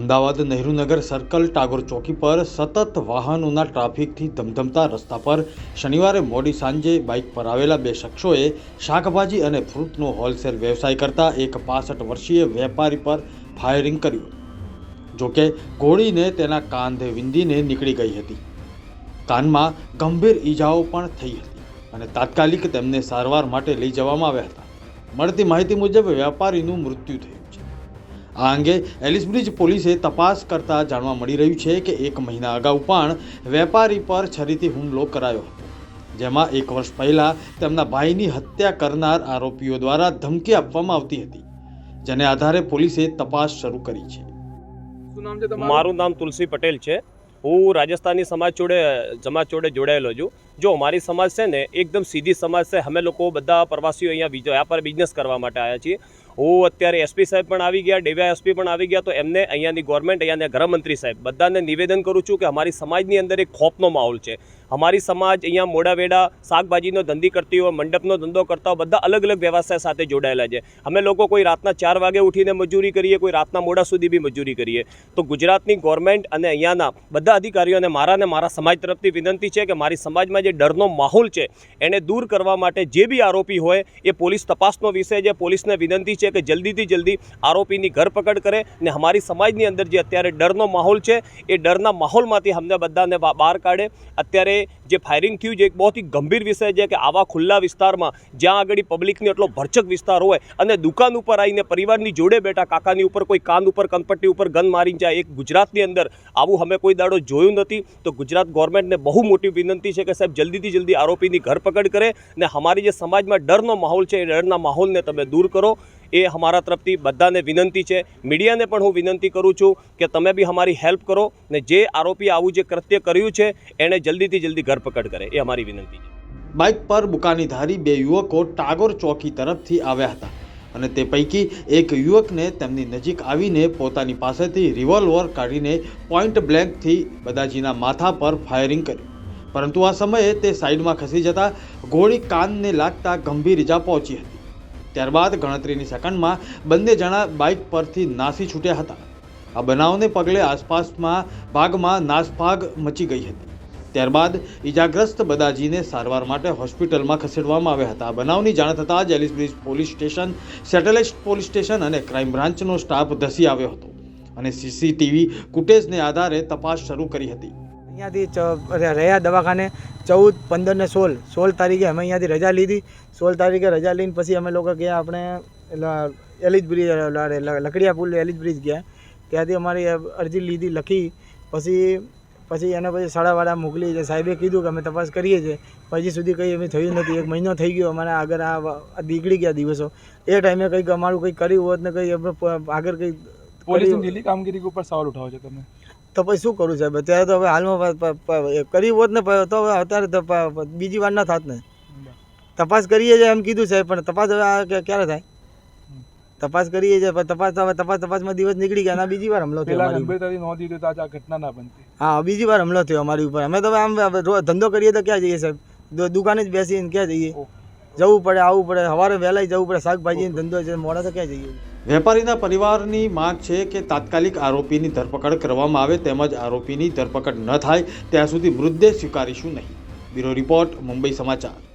Ahmedabad Nehru Nagar circle Tagore ચોકી પર સતત વાહનોના ટ્રાફિકથી ધમધમતા રસ્તા પર શનિવારે મોડી સાંજે બાઇક પર આવેલા બે શખ્સોએ શાકભાજી અને ફ્રૂટનો હોલસેલ વ્યવસાય કરતા એક પાસઠ વર્ષીય વેપારી પર ફાયરિંગ કર્યું. જોકે ગોળીને તેના કાંધે વિંધીને નીકળી ગઈ હતી. કાનમાં ગંભીર ઈજાઓ પણ થઈ હતી અને તાત્કાલિક તેમને સારવાર માટે લઈ જવામાં આવ્યા હતા. મળતી માહિતી મુજબ વેપારીનું મૃત્યુ થયું. આ અંગે એલિસબ્રિજ પોલીસે તપાસ કરતા જાણવા મળી રહ્યું છે કે એક મહિના અગાઉ પણ વેપારી પર છરીથી હુમલો કરાયો હતો. જેમાં એક વર્ષ પહેલા તેમના ભાઈની હત્યા કરનાર આરોપીઓ દ્વારા ધમકી આપવામાં આવતી હતી જેને આધારે પોલીસે તપાસ શરૂ કરી છે. શું નામ છે મારું નામ તુલસી પટેલ છે. હું રાજસ્થાની સમાજ જોડે સમાજ જોડે જોડાયેલો છું. જો અમારી સમાજ છે ને એકદમ સીધી સમાજ છે. અમે લોકો બધા પ્રવાસીઓ અહીંયા બીજો વ્યાપાર બિઝનેસ કરવા માટે આવ્યા છીએ. હું અત્યારે એસપી સાહેબ પણ આવી ગયા, ડેવ્યા એસપી પણ આવી ગયા, તો એમને અહીંયાની ગવર્મેન્ટ અહીંયાના ગૃહમંત્રી સાહેબ બધાને નિવેદન કરું છું કે અમારી સમાજની અંદર એક ખોફનો માહોલ છે. અમારી સમાજ અહીંયા મોડા વેડા શાકભાજીનો ધંધી કરતી હોય, મંડપનો ધંધો કરતા હોય, બધા અલગ અલગ વ્યવસાય સાથે જોડાયેલા છે. અમે લોકો કોઈ રાતના ચાર વાગે ઉઠીને મજૂરી કરીએ, કોઈ રાતના મોડા સુધી બી મજૂરી કરીએ. તો ગુજરાતની ગવર્મેન્ટ અને અહીંયાના બધા અધિકારીઓને મારા અને મારા સમાજ તરફથી વિનંતી છે કે મારી સમાજમાં જે ડરનો માહોલ છે, એને દૂર કરવા માટે જે બી આરોપી હોય, એ પોલીસ તપાસનો વિષય છે. પોલીસને વિનંતી છે કે જલ્દીથી જલ્દી આરોપીની ધરપકડ કરે ને અમારી સમાજની અંદર જે અત્યારે ડરનો માહોલ છે, એ ડરના માહોલમાંથી અમને બધાને બહાર કાઢે. અત્યારે જે ફાયરિંગ થયું છે, એક બહુ જ ગંભીર વિષય છે કે આવા ખુલ્લા વિસ્તારમાં જ્યાં આગળ પબ્લિકની એટલો ભરચક વિસ્તાર હોય અને દુકાન ઉપર આવીને પરિવારની જોડે બેઠા કાકાની ઉપર કોઈ કાન ઉપર કનપટ્ટી ઉપર ગન મારીને જાય એક ગુજરાતની અંદર આવું અમે કોઈ દાડો જોયું નથી, તો ગુજરાત ગવર્મેન્ટને બહુ મોટી વિનંતી છે કે સાહેબ જલ્દીથી જલ્દી આરોપીની ધરપકડ કરે ને અમારી જે સમાજમાં ડરનો માહોલ છે એ ડરના માહોલને તમે દૂર કરો. એ અમારા તરફથી બધાને વિનંતી છે. મીડિયાને પણ હું વિનંતી કરું છું કે તમે બી અમારી હેલ્પ કરો ને જે આરોપી આવું જે કૃત્ય કર્યું છે એણે જલ્દીથી જલ્દી ધરપકડ કરે, એ અમારી વિનંતી છે. બાઇક પર બુકાનીધારી બે યુવકો ટાગોર ચોકી તરફથી આવ્યા હતા અને તે પૈકી એક યુવકને તેમની નજીક આવીને પોતાની પાસેથી રિવોલ્વર કાઢીને પોઈન્ટ બ્લેન્કથી બદાજીના માથા પર ફાયરિંગ કર્યું. પરંતુ આ સમયે તે સાઈડમાં ખસી જતા ગોળી કાનને લાગતા ગંભીર ઇજા પહોંચી હતી. ત્યારબાદ ગણતરીની સેકન્ડમાં બંને જણા બાઇક પરથી નાસી છૂટ્યા હતા. આ બનાવને પગલે આસપાસમાં ભાગમાં નાસભાગ મચી ગઈ હતી. ત્યારબાદ ઈજાગ્રસ્ત બદાજીને સારવાર માટે હોસ્પિટલમાં ખસેડવામાં આવ્યા હતા. બનાવની જાણ થતાં જ Ellisbridge police station, satellite police station અને ક્રાઇમ બ્રાન્ચનો સ્ટાફ ધસી આવ્યો હતો અને સીસીટીવી ફૂટેજને આધારે તપાસ શરૂ કરી હતી. અહીંયાથી રહ્યા દવાખાને ચૌદ, પંદર ને સોળ. સોળ તારીખે અમે અહીંયાથી રજા લીધી. સોળ તારીખે રજા લઈને પછી અમે લોકો ગયા આપણે એલિજ બ્રિજ લકડિયા પુલ, એલિજ બ્રિજ ગયા. ત્યાંથી અમારી અરજી લીધી, લખી. પછી પછી એને પછી શાળાવાળા મોકલી છે. સાહેબે કીધું કે અમે તપાસ કરીએ છીએ. પછી સુધી કંઈ અમે થયું નથી. એક મહિનો થઈ ગયો અમારે આગળ આ નીકળી ગયા દિવસો. એ ટાઈમે કંઈક અમારું કંઈક કર્યું હોત ને કંઈ આગળ કંઈક પોલીસની ઢીલી કામગીરી ઉપર સવાલ ઉઠાવો છો તમે. તો પછી શું કરું સાહેબ? અત્યારે તો હવે હાલમાં કર્યું હોત ને તો હવે અત્યારે તો બીજી વાર ના થાત ને. તપાસ કરીએ છે એમ કીધું સાહેબ પણ તપાસ હવે ક્યારે થાય? તપાસ કરીએ છીએ પણ તપાસ હવે તપાસ તપાસમાં દિવસ નીકળી ગયા બીજી વાર હમલો થયો પેલા અમારી ઉપર. ગંભીરતાથી નોંધી તો આ ઘટના ના બનતી. હા બીજી વાર હમલો થયો અમારી ઉપર. અમે તો આમ ધંધો કરીએ તો ક્યાં જઈએ સાહેબ? દુકાને જ બેસીને ક્યાં જઈએ? જવું પડે આવવું પડે સવારે વહેલા જવું પડે શાકભાજી ધંધો છે મોડા તો ક્યાં જઈએ? વેપારીના પરિવારની માંગ છે કે તાત્કાલિક આરોપીની ધરપકડ કરવામાં આવે તેમજ આરોપીની ધરપકડ ન થાય, ત્યાં સુધી મૃતદેહ સ્વીકારીશું નહીં. બ્યુરો રિપોર્ટ, મુંબઈ સમાચાર.